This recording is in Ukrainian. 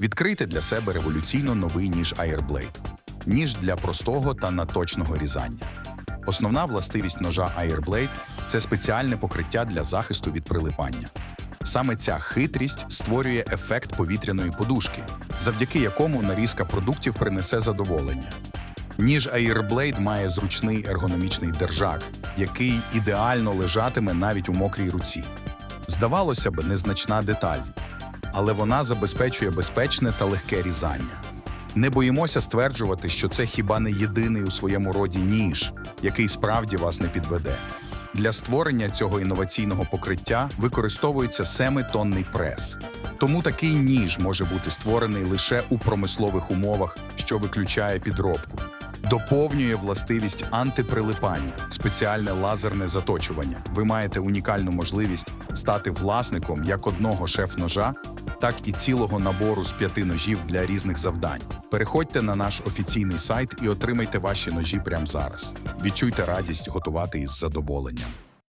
Відкрийте для себе революційно новий ніж Airblade. Ніж для простого та наточного різання. Основна властивість ножа Airblade – це спеціальне покриття для захисту від прилипання. Саме ця хитрість створює ефект повітряної подушки, завдяки якому нарізка продуктів принесе задоволення. Ніж Airblade має зручний ергономічний держак, який ідеально лежатиме навіть у мокрій руці. Здавалося б, незначна деталь, але вона забезпечує безпечне та легке різання. Не боїмося стверджувати, що це хіба не єдиний у своєму роді ніж, який справді вас не підведе. Для створення цього інноваційного покриття використовується семитонний прес. Тому такий ніж може бути створений лише у промислових умовах, що виключає підробку. Доповнює властивість антиприлипання, спеціальне лазерне заточування. Ви маєте унікальну можливість стати власником як одного шеф-ножа, так і цілого набору з п'яти ножів для різних завдань. Переходьте на наш офіційний сайт і отримайте ваші ножі прямо зараз. Відчуйте радість готувати із задоволенням.